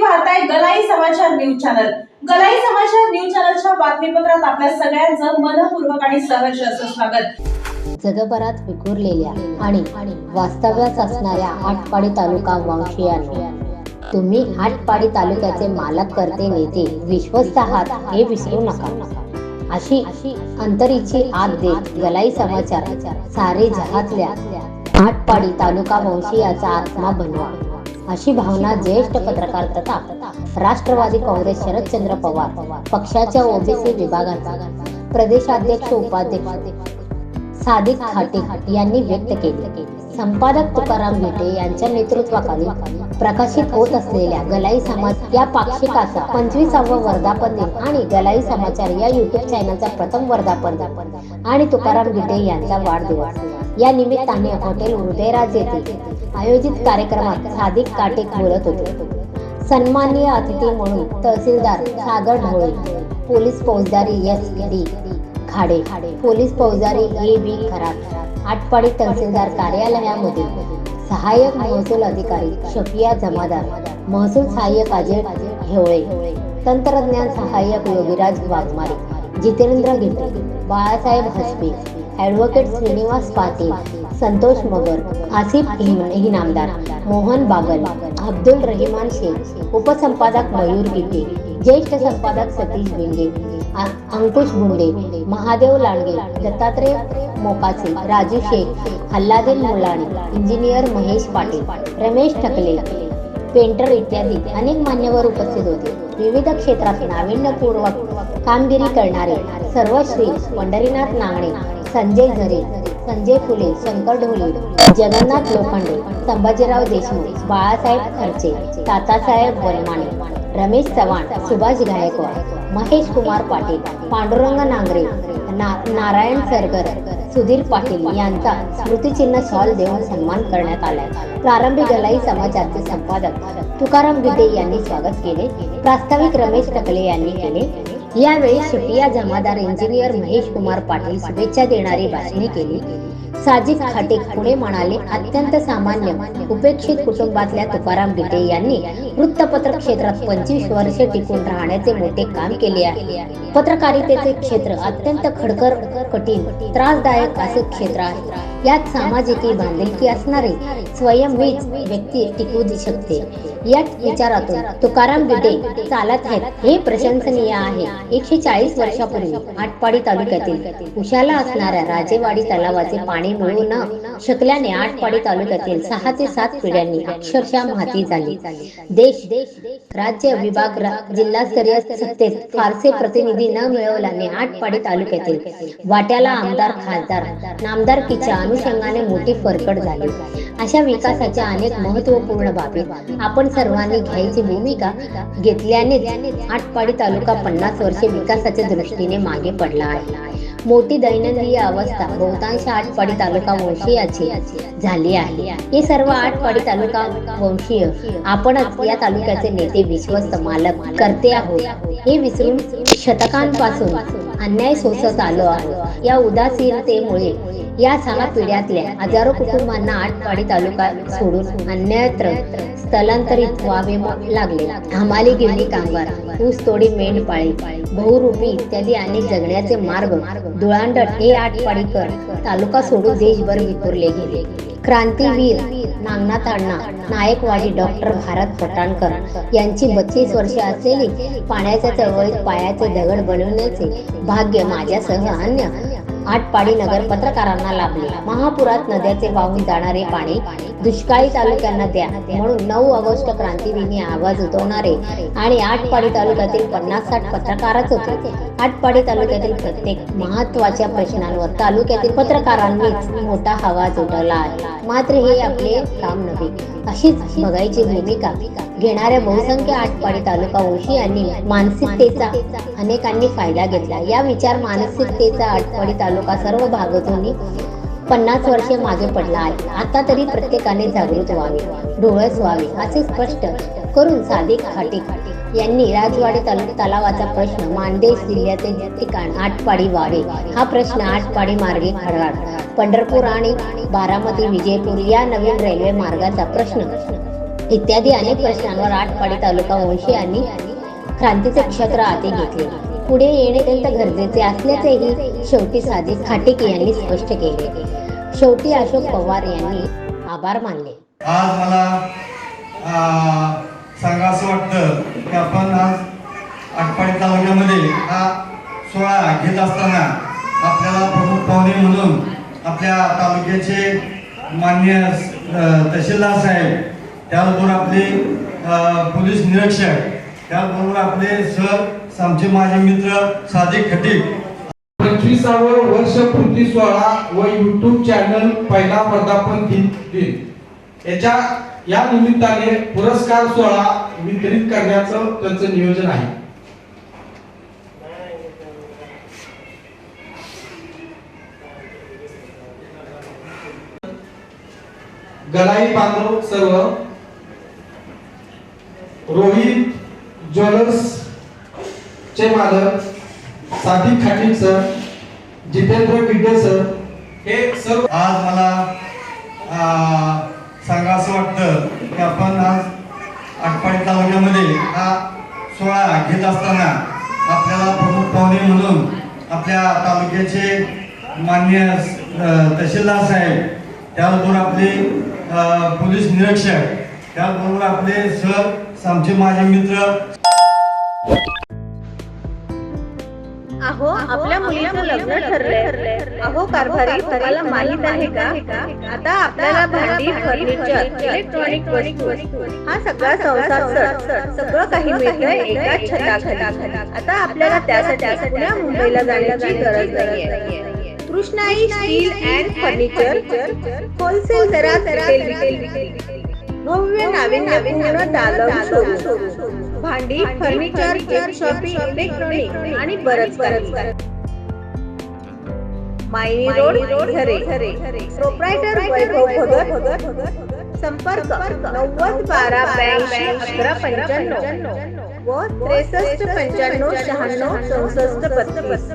तुम्ही पाहताय गलाई समाचार न्यूज चॅनल. गलाई समाचार न्यूज चॅनलच्या बातमीपत्रात आपल्या सगळ्यांचं मनपूर्वक आणि सहर्ष असं स्वागत. जगभरात विखुरलेल्या आणि वास्तव्यास असणाऱ्या आटपाडी तालुका वंशीयांनी तुम्ही आटपाडी तालुक्याचे मालक करते नेते विश्वस्त आहात हे विसरू नका. अशी अंतरीची आत देत गलाई समाचार सारे जगातल्या आटपाडी तालुका वंशीयाचा आत्मा बनवा. अशी भावना ज्येष्ठ पत्रकार तथा राष्ट्रवादी काँग्रेस शरदचंद्र पवार पक्षाच्या ओबीसी विभागात प्रदेशाध्यक्ष उपाध्यक्ष सादिक खाटे यांनी व्यक्त केले. संपादक तुकाराम विटे यांच्या नेतृत्वाखाली प्रकाशित होत असलेल्या गलाई समाज या पाक्षिकाचा पंचवीसावं वर्धापन दिन आणि गलाई समाचार या युट्यूब चॅनलचा प्रथम वर्धापन आणि तुकाराम विटे यांचा वाढदिवस. या निमित्ताने हॉटेल हृदयराज येथे आयोजित कार्यक्रमात सादिक काटे बोलत होते. सन्माननीय अतिथी म्हणून तहसीलदार सागर ढवळे पोलीस फौजदारी एस डी खाडे पोलीस फौजदारी ए बी खराब आटपाडी तहसीलदार कार्यालयामध्ये सहाय्यक महसूल अधिकारी शफिया जमादार महसूल सहाय्यक अजय हेवळे तंत्रज्ञान सहाय्यक योगीराज वाघमारे जितेंद्र गिटे बाळासाहेब हसबे ॲडव्होकेट श्रीनिवास पाटील संतोष मगर आसिफ इनामदार मोहन बागल अब्दुल रहिमान शेख उपसंपादक मयूर गिटे ज्येष्ठ संपादक सतीश बिंगे अंकुश बुंडे महादेव लांडगे दत्तात्रय मोकाचे राजू शेख हल्लादिल मुलाणी इंजिनियर महेश पाटील रमेश ठकले पेंटर इत्यादी अनेक मान्यवर उपस्थित होते. विविध क्षेत्रात नाविन्यपूर्वक कामगिरी करणारे सर्वश्री पंढरीनाथ नांगणे संजय झरे संजय फुले शंकर ढोले जगन्नाथ लोखंडे संभाजीराव देशमुख बाळासाहेब खर्चे तातासाहेब वनमाने रमेश चव्हाण सुभाष गायकवाड महेश कुमार पाटील पांडुरंग नांगरे ना नारायण सरगर सुधीर पाटील यांचा स्मृतिचिन्ह शॉल देऊन सन्मान करण्यात आला. प्रारंभी गलाई समाजाचे संपादक तुकाराम विदे यांनी स्वागत केले. प्रास्ताविक रमेश टकले यांनी केले. यावेळी शफिया जमादार इंजिनियर महेश कुमार पाटील शुभेच्छा देणारी भाषणे केली. साजिद खाटेक पुढे म्हणाले अत्यंत सामान्य उपेक्षित कुटुंबातल्या तुकाराम गिटे यांनी वृत्तपत्र क्षेत्रात पंचवीस वर्षे टिकून राहण्याचे मोठे काम केले आहे. पत्रकारितेचे क्षेत्र अत्यंत खडकर कठीण त्रासदायक असे क्षेत्र आहे. यात सामाजिकी बांधिलकी असणारे स्वयंवीज व्यक्ती टिकू शकते. याच विचारातून तुकाराम बिडे चालत आहेत हे प्रशंसनीय आहे. एकशे चाळीस वर्षापूर्वी आटपाडी तालुक्यातील उशाला असणाऱ्या राजेवाडी तलावाचे पाणी मिळू न शकल्याने आटपाडी तालुक्यातील सहा ते सात पिढ्यांनी अक्षरशः माती झाली. देश राज्य विभाग जिल्हास्तरीय सत्तेत फारसे प्रतिनिधी न मिळवल्याने आटपाडी तालुक्यातील वाट्याला आमदार खासदार नामदारकीच्या अनुषंगाने मोठी फरकट झाली. अशा विकासाच्या अनेक महत्त्वपूर्ण बाबी आपण सर्वांनी घ्यायची भूमिका घेतल्याने आटपाडी तालुका पन्नास वर्षे विकासाच्या दृष्टीने मागे पडला आहे. मोठी दैनंदिन अवस्था बहुतांश आटपाडी तालुका वंशीयाची झाली आहे. हे सर्व आटपाडी तालुका वंशीय आपणच या तालुक्याचे नेते विश्वस्त मालक करते आहोत. हे विसरून शतकांपासून अन्याय सोसत आलो आहे. या उदासीनतेमुळे या सहा पिढ्यातल्या हजारो कुटुंबांना आटपाडी तालुका सोडून अन्यत्र स्थलांतरित व्हावे लागले. हमाली गिरणी कामगार ऊसतोडी मेंढपाळी बहुरूपी इत्यादी अनेक जगण्याचे मार्ग धुळांडट हे आटपाडीकर तालुका सोडून देशभर विखुरले गेले. क्रांतीवीर नागनाथ अण्णा नायकवाडी डॉक्टर भारत पटाणकर यांची बत्तीस वर्षे असलेली पाण्याच्या चळवळीत पायाचे दगड बनवण्याचे भाग्य माझ्यासह अन्य आटपाडी नगर पत्रकारांना लाभले. महापुरात नद्याचे वाहून जाणारे पाणी दुष्काळी तालुक्यांना द्या म्हणून नऊ ऑगस्ट क्रांतीदिनी आवाज उठवणारे आणि आटपाडी तालुक्यातील पन्नास साठ पत्रकारच होते. आटपाडी तालुक्यातील प्रत्येक महत्त्वाच्या प्रश्नांवर तालुक्यातील पत्रकारांनीच मोठा आवाज उठवला आहे. मात्र हे आपले काम नव्हे. अशीच बघायची भूमिका घेणाऱ्या बहुसंख्य आटपाडी तालुका ओशी यांनी मानसिकतेचा अनेकांनी फायदा घेतला. या विचार मानसिकतेचा आटपाडी तालुका तालुका सर्व भागातून पन्नास वर्षे मागे पडला आहे. आता तरी प्रत्येकाने जागृत व्हावे डोळस व्हावे असे स्पष्ट करून सादिक खाटे यांनी राजवाडे तालुका तलावाचा प्रश्न मानदेश जिल्ह्याचे ठिकाण आटपाडी वाडे. हा प्रश्न आटपाडी मार्गे खडगाड पंढरपूर आणि बारामती विजयपूर या नवीन रेल्वे मार्गाचा प्रश्न इत्यादी अनेक प्रश्नांवर आटपाडी तालुका वंशी यांनी क्रांतीचे क्षेत्र हाती घेतले. पुढे येणे अत्यंत गरजेचे असल्याचेही शेवटी साजिद खाटेके यांनी स्पष्ट केले. शेवटी अशोक पवार यांनी आभार मानले. आज मला आ, वाटतं की आपण आज आटपाडी तालुक्यामध्ये हा सोहळा घेत असताना आपल्याला प्रमुख पाहुणे म्हणून आपल्या तालुक्याचे मान्य तहसीलदार साहेब त्याचबरोबर आपले पोलीस निरीक्षक त्याचबरोबर आपले सर आमचे माझे मित्र सादिक खटीक. पंचवीसावं वर्षपूर्ती सोहळा व युट्यूब चॅनल पहिला वर्धापन दिन दिन. याच्या या निमित्ताने पुरस्कार सोहळा वितरित करण्याचं त्यांचं नियोजन आहे. गलाई बांधव सर्व रोहित ज्वेलर्स चे मालक सादिक खाटीक सर जितेंद्र पिड्डे सर हे सर्व आज मला सांगा असं वाटतं की आपण आज आटपाडी तालुक्यामध्ये हा सोहळा घेत असताना आपल्याला प्रमुख पाहुणे म्हणून आपल्या तालुक्याचे मान्य तहसीलदार साहेब त्याचबरोबर आपले पोलीस निरीक्षक त्याचबरोबर आपले सर आमचे माझे मित्र अहो आपल्या मुलीचं लग्न ठरलंय. अहो कारभारी तुम्हाला माहीत आहे का? आता आपल्याला भांडी फर्निचर इलेक्ट्रॉनिक वस्तू. हा सगळा संसार सर सगळं काही मिळतंय. एका छताखाली. आता आपल्याला त्यासाठी पुण्या मुंबईला जाण्याची गरज नाहीये. Krishnai steel and furniture. Wholesale दरात रिटेल भव्य नाविन्यपूर्ण दालम शोरूम भांडी फर्निचर शॉपिंग इलेक्ट्रॉनिक आणि बरंच बरंच मायनी रोड झरे प्रोप्रायटर वैभव भगत. संपर्क. नव्वद बारा ब्याऐंशी अकरा पंच्याण्णव. व त्रेसष्ट पंच्याण्णव शहाण्णव चौसष्ट बत्तीस.